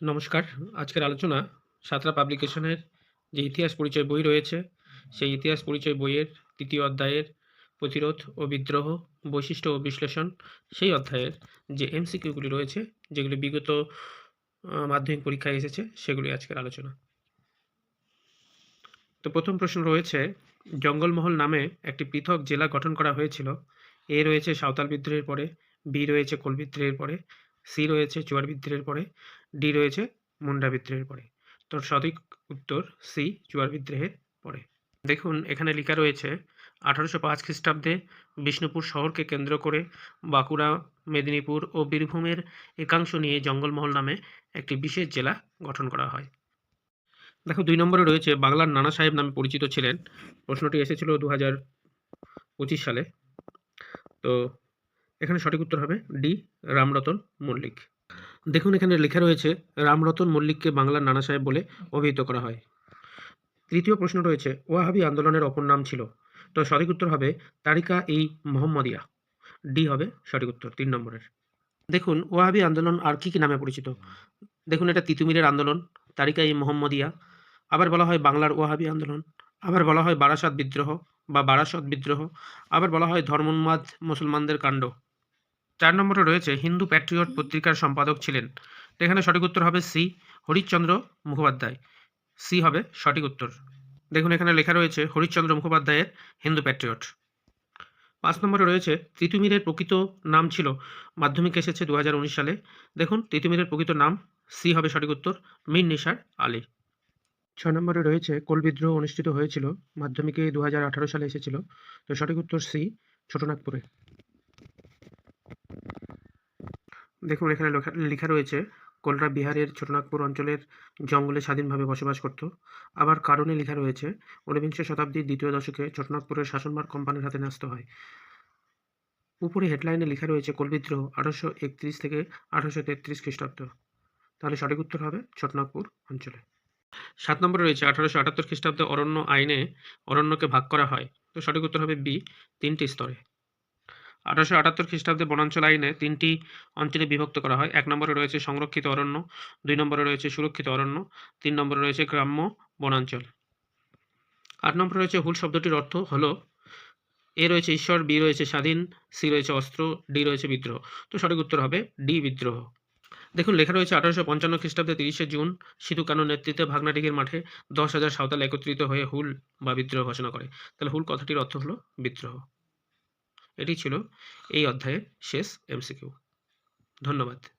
নমস্কার। আজকের আলোচনা সাঁতরা পাবলিকেশনের যে ইতিহাস পরিচয় বই রয়েছে, সেই ইতিহাস পরিচয় বইয়ের তৃতীয় অধ্যায়ের প্রতিরোধ ও বিদ্রোহ বৈশিষ্ট্য ও বিশ্লেষণ, সেই অধ্যায়ের যে এমসিকিউগুলি রয়েছে, যেগুলি বিগত মাধ্যমিক পরীক্ষায় এসেছে, সেগুলি আজকের আলোচনা। তো প্রথম প্রশ্ন রয়েছে, জঙ্গলমহল নামে একটি পৃথক জেলা গঠন করা হয়েছিল। এ রয়েছে সাঁওতাল বিদ্রোহের পরে, বি রয়েছে কোল বিদ্রোহের পরে, সি রয়েছে চুয়ার বিদ্রোহের পরে ডি রয়েছে মুন্ডা বিদ্রোহের পরে। তোর সঠিক উত্তর সি চুয়ার বিদ্রোহের পরে। দেখুন, এখানে লেখা রয়েছে, আঠারোশো পাঁচ খ্রিস্টাব্দে বিষ্ণুপুর শহরকে কেন্দ্র করে বাঁকুড়া, মেদিনীপুর ও বীরভূমের একাংশ নিয়ে জঙ্গলমহল নামে একটি বিশেষ জেলা গঠন করা হয়। দেখো, দুই নম্বরে রয়েছে, বাংলার নানা সাহেব নামে পরিচিত ছিলেন। প্রশ্নটি এসেছিল দু হাজার পঁচিশ সালে। তো এখানে সঠিক উত্তর হবে ডি, রামরতন মল্লিক। দেখুন, এখানে লেখা রয়েছে, রামরতন মল্লিককে বাংলার নানা সাহেব বলে অভিহিত করা হয়। তৃতীয় প্রশ্ন রয়েছে, ওয়াহাবি আন্দোলনের অপর নাম ছিল? তো সঠিক উত্তর হবে তারিকা এই মোহাম্মদিয়া। ডি হবে সঠিক উত্তর, তিন নম্বরের। দেখুন, ওয়াহাবি আন্দোলন আর কি কি নামে পরিচিত? দেখুন, এটা তিতুমিরের আন্দোলন, তারিকা ই মোহাম্মদিয়া, আবার বলা হয় বাংলার ওয়াহাবি আন্দোলন, আবার বলা হয় বারাসাত বিদ্রোহ বা বারাসত বিদ্রোহ, আবার বলা হয় ধর্মোন্মাদ মুসলমানদের কাণ্ড। চার নম্বরে রয়েছে হিন্দু প্যাট্রিয়ট পত্রিকার সম্পাদক ছিলেন। এখানে সঠিক উত্তর হবে সি, হরিশ্চন্দ্র মুখোপাধ্যায়। সি হবে সঠিক উত্তর। দেখুন, এখানে লেখা রয়েছে হরিশ্চন্দ্র মুখোপাধ্যায়ের হিন্দু প্যাট্রিয়ট পাঁচ নম্বরে রয়েছে তিতুমিরের প্রকৃত নাম ছিল মাধ্যমিক এসেছে দু হাজার উনিশ সালে। দেখুন, তিতুমিরের প্রকৃত নাম, সি হবে সঠিক উত্তর, মীর নিসার আলী। ছয় নম্বরে রয়েছে কোল বিদ্রোহ অনুষ্ঠিত হয়েছিল, মাধ্যমিকে দু হাজার আঠারো সালে এসেছিল। তো সঠিক উত্তর সি, ছোটনাগপুরে। দেখুন, এখানে লেখা রয়েছে, কোলরা বিহারের ছোটনাগপুর অঞ্চলের জঙ্গলে স্বাধীনভাবে বসবাস করত। আবার কারণে লেখা রয়েছে, ঊনবিংশ শতাব্দীর দ্বিতীয় দশকে ছোটনাগপুরের শাসনভার কোম্পানির হাতে ন্যস্ত হয়। উপরে হেডলাইনে লেখা রয়েছে, কোল বিদ্রোহ, আঠারোশো একত্রিশ থেকে আঠারোশো তেত্রিশ খ্রিস্টাব্দ। তাহলে সঠিক উত্তর হবে, ছোটনাগপুর অঞ্চলে। সাত নম্বরে রয়েছে, আঠারোশো আটাত্তর খ্রিস্টাব্দে অরণ্য আইনে অরণ্যকে ভাগ করা হয়। তো সঠিক উত্তর হবে বি, তিনটি স্তরে। আঠারোশো আটাত্তর খ্রিস্টাব্দে বনাঞ্চল আইনে তিনটি অঞ্চলে বিভক্ত করা হয়। এক নম্বরে রয়েছে সংরক্ষিত অরণ্য, দুই নম্বরে রয়েছে সুরক্ষিত অরণ্য, তিন নম্বরে রয়েছে গ্রাম্য বনাঞ্চল। আট নম্বরে রয়েছে হুল শব্দটির অর্থ হলো এ রয়েছে ঈশ্বর, বি রয়েছে স্বাধীন, সি রয়েছে অস্ত্র, ডি রয়েছে বিদ্রোহ। তো সঠিক উত্তর হবে ডি বিদ্রোহ। দেখুন, লেখা রয়েছে আঠারোশো পঞ্চান্ন খ্রিস্টাব্দে তিরিশে জুন সিধু কানুর নেতৃত্বে ভাগনাটিকের মাঠে দশ হাজার সাঁওতাল একত্রিত হয়ে হুল বা বিদ্রোহ ঘোষণা করে। তাহলে হুল কথাটির অর্থ হলো বিদ্রোহ। এটি ছিল এই অধ্যায়ের শেষ এমসিকিউ। ধন্যবাদ।